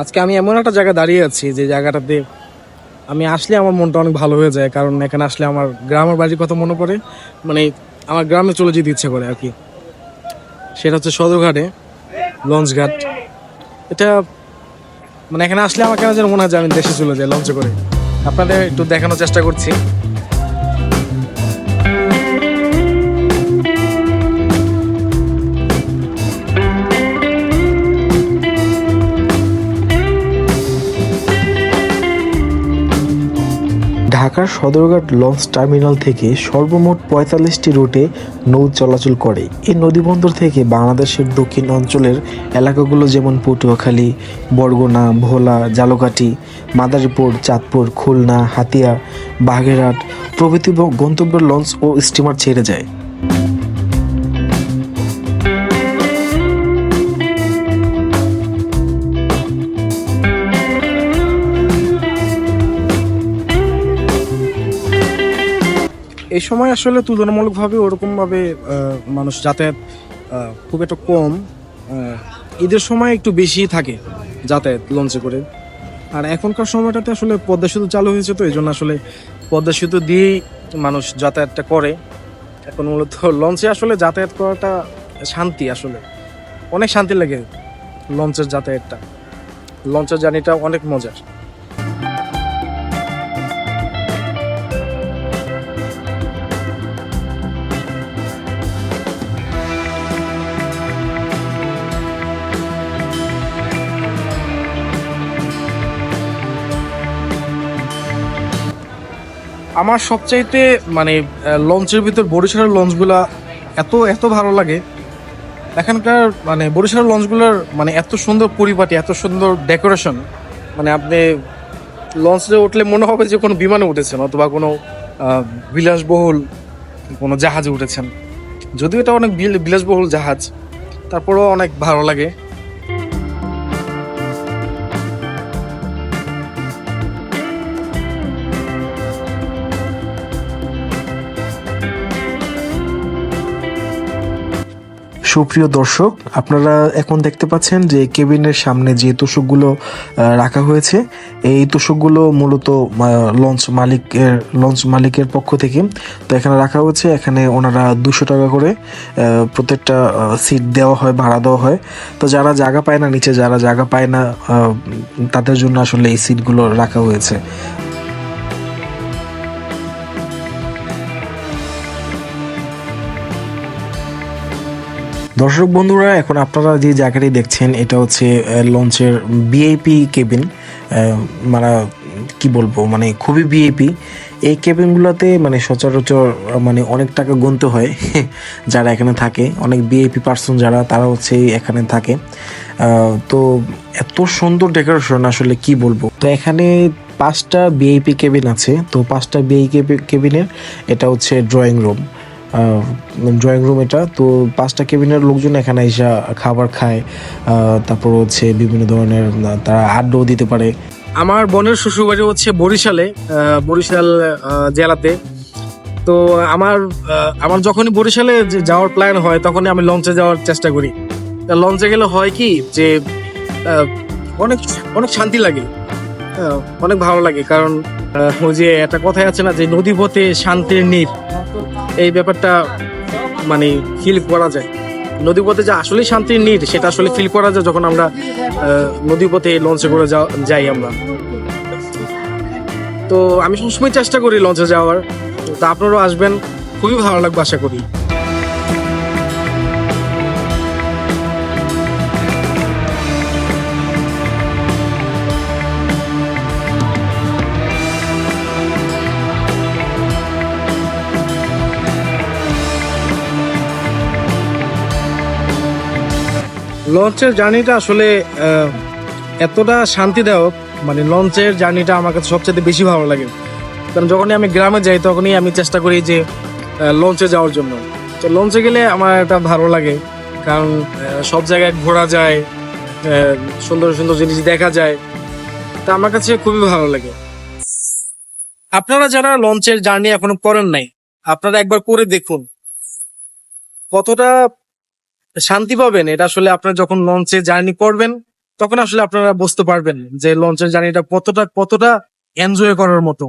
আজকে আমি এমন একটা জায়গায় দাঁড়িয়ে আছি যে জায়গাটাতে আমি আসলে আমার মনটা অনেক ভালো হয়ে যায়, কারণ এখানে আসলে আমার গ্রামের বাড়ির কথা মনে পড়ে। মানে আমার গ্রামে চলে যেতে ইচ্ছে করে আর কি। সেটা হচ্ছে সদরঘাটে, লঞ্চঘাট। এটা মানে এখানে আসলে আমার কেন যেন মনে হয় যে আমি দেশে চলে যাই, লঞ্চে করে। আপনাদের একটু দেখানোর চেষ্টা করছি। ঢাকার সদরঘাট লঞ্চ টার্মিনাল থেকে সর্বমোট পঁয়তাল্লিশটি রুটে নৌ চলাচল করে। এই নদীবন্দর থেকে বাংলাদেশের দক্ষিণ অঞ্চলের এলাকাগুলো যেমন পটুয়াখালী, বরগুনা, ভোলা জালকাঠি মাদারীপুর, চাঁদপুর, খুলনা, হাতিয়া বাঘেরহাট প্রভৃতি গন্তব্য গন্তব্যের লঞ্চ ও স্টিমার ছেড়ে যায়। এই সময় আসলে তুলনামূলকভাবে ওরকমভাবে মানুষ যাতায়াত খুব একটা কম ঈদের সময় একটু বেশি থাকে যাতায়াত লঞ্চে করে। আর এখনকার সময়টাতে আসলে পদ্মা সেতু চালু হয়েছে তো এই জন্য আসলে পদ্মা সেতু দিয়েই মানুষ যাতায়াতটা করে। এখন মূলত লঞ্চে আসলে যাতায়াত করাটা শান্তি আসলে। অনেক শান্তি লাগে লঞ্চের যাতায়াতটা। লঞ্চের জার্নিটা অনেক মজার। আমার সবচাইতে মানে লঞ্চের ভিতর বরিশালের লঞ্চগুলা এত এত ভালো লাগে। এখানকার মানে বরিশালের লঞ্চগুলোর মানে এত সুন্দর পরিপাটি, এত সুন্দর ডেকোরেশন। মানে আপনি লঞ্চে উঠলে মনে হবে যে কোনো বিমানে উঠেছেন অথবা কোনো বিলাসবহুল কোনো জাহাজে উঠেছেন। যদিও এটা অনেক বিল- বিলাসবহুল জাহাজ, তারপরেও অনেক ভালো লাগে। সুপ্রিয় দর্শক, আপনারা এখন দেখতে পাচ্ছেন যে কেবিনের সামনে যে তোষকগুলো রাখা হয়েছে, এই তোষকগুলো মূলত লঞ্চ মালিকের লঞ্চ মালিকের পক্ষ থেকে, তো এখানে রাখা হয়েছে। এখানে ওনারা দুশো টাকা করে প্রত্যেকটা সিট দেওয়া হয়, ভাড়া দেওয়া হয়। তো যারা জায়গা পায় না, নিচে যারা জায়গা পায় না তাদের জন্য আসলে এই সিটগুলো রাখা হয়েছে। দর্শক বন্ধুরা, এখন আপনারা যে জায়গাটি দেখছেন, এটা হচ্ছে লঞ্চের বিআইপি কেবিন মানে কি বলব মানে খুবই বিআইপি এই কেবিনগুলোতে মানে সচরাচর মানে অনেক টাকা গুনতে হয়, যারা এখানে থাকে। অনেক বিআইপি পার্সন যারা তারা হচ্ছে এখানে থাকে। তো এত সুন্দর ডেকোরেশন আসলে কি বলব। তো এখানে পাঁচটা বিআইপি কেবিন আছে। তো পাঁচটা বিআই কেবিনের এটা হচ্ছে ড্রয়িং রুম ড্রয়িং রুম এটা। তো পাঁচটা কেবিনের লোকজন এখানে এসে খাবার খায় তারপর হচ্ছে বিভিন্ন ধরনের তারা আড্ডাও দিতে পারে। আমার বোনের শ্বশুরবাড়ি হচ্ছে বরিশালে বরিশাল জেলাতে। তো আমার আমার যখনই বরিশালে যাওয়ার প্ল্যান হয়, তখনই আমি লঞ্চে যাওয়ার চেষ্টা করি। লঞ্চে গেলে হয় কি যে অনেক অনেক শান্তি লাগে। অনেক ভালো লাগে, কারণ ওই যে একটা কথাই আছে না যে নদী পথে শান্তির নীর। এই ব্যাপারটা মানে ফিল করা যায়। নদী পথে যে আসলে শান্তির নীর, সেটা আসলে ফিল করা যায় যখন আমরা নদীপথে নদী পথে লঞ্চে করে যাই আমরা। তো আমি সবসময় চেষ্টা করি লঞ্চে যাওয়ার। তা আপনারাও আসবেন, খুবই ভালো লাগবে আশা করি। লঞ্চের জার্নিটা আসলে এতটা শান্তিদায়ক মানে লঞ্চের জার্নিটা আমার কাছে সবচেয়ে বেশি ভালো লাগে। কারণ যখনই আমি গ্রামে যাই, তখনই আমি চেষ্টা করি যে লঞ্চে যাওয়ার জন্য। তো লঞ্চে গেলে আমার এটা ভালো লাগে, কারণ সব জায়গায় ঘোরা যায় সুন্দর সুন্দর জিনিস দেখা যায়। তা আমার কাছে খুবই ভালো লাগে। আপনারা যারা লঞ্চের জার্নি এখনও করেন নাই, আপনারা একবার করে দেখুন। কতটা শান্তি পাবেন। এটা আসলে আপনার যখন লঞ্চে জার্নি করবেন, তখন আসলে আপনারা বুঝতে পারবেন যে লঞ্চের জার্নিটা কতটা কতটা এনজয় করার মতো।